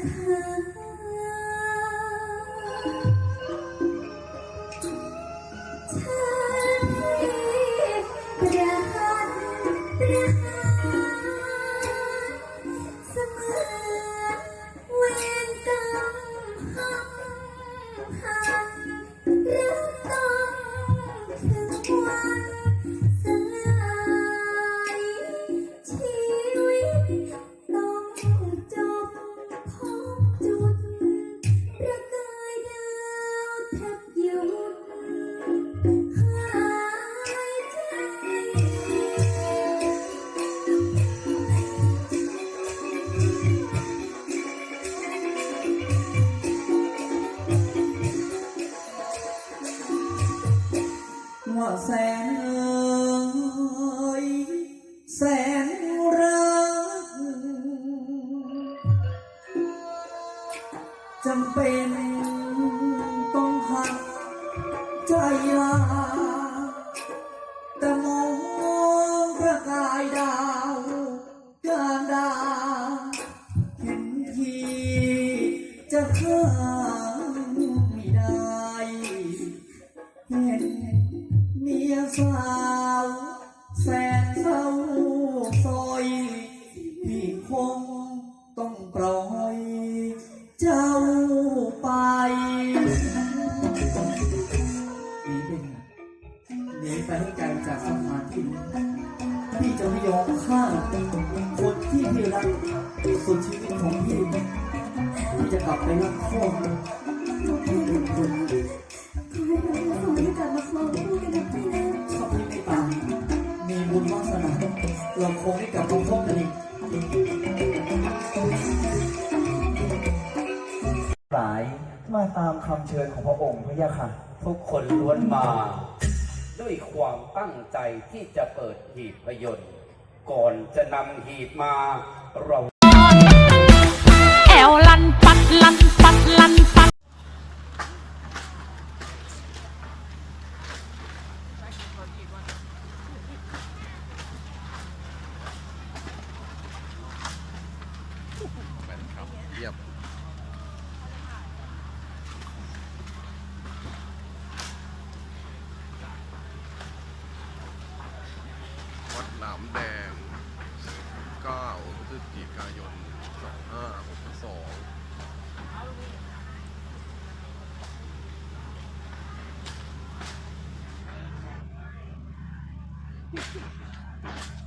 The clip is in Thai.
คือ แสนเอ๋ยแสนรักจำเป็นต้องหักใจลาแต่มองประกายดา สาวแสนเศร้าซอยพี่คงต้องปล่อยเจ้าไปหนีไปหนีไปให้ไกลจากสถานที่นี้พี่จะไม่ยอมฆ่าคนที่พี่รักสุดชีวิตของพี่พี่จะกลับไปรักพ่อ มาตามคำเชิญของพระองค์พระยาค่ะ ทุกคนล้วนมา ด้วยความตั้งใจที่จะเปิดหีบพยนต์ ก่อนจะนำหีบมาเรา พฤศจิกายน2562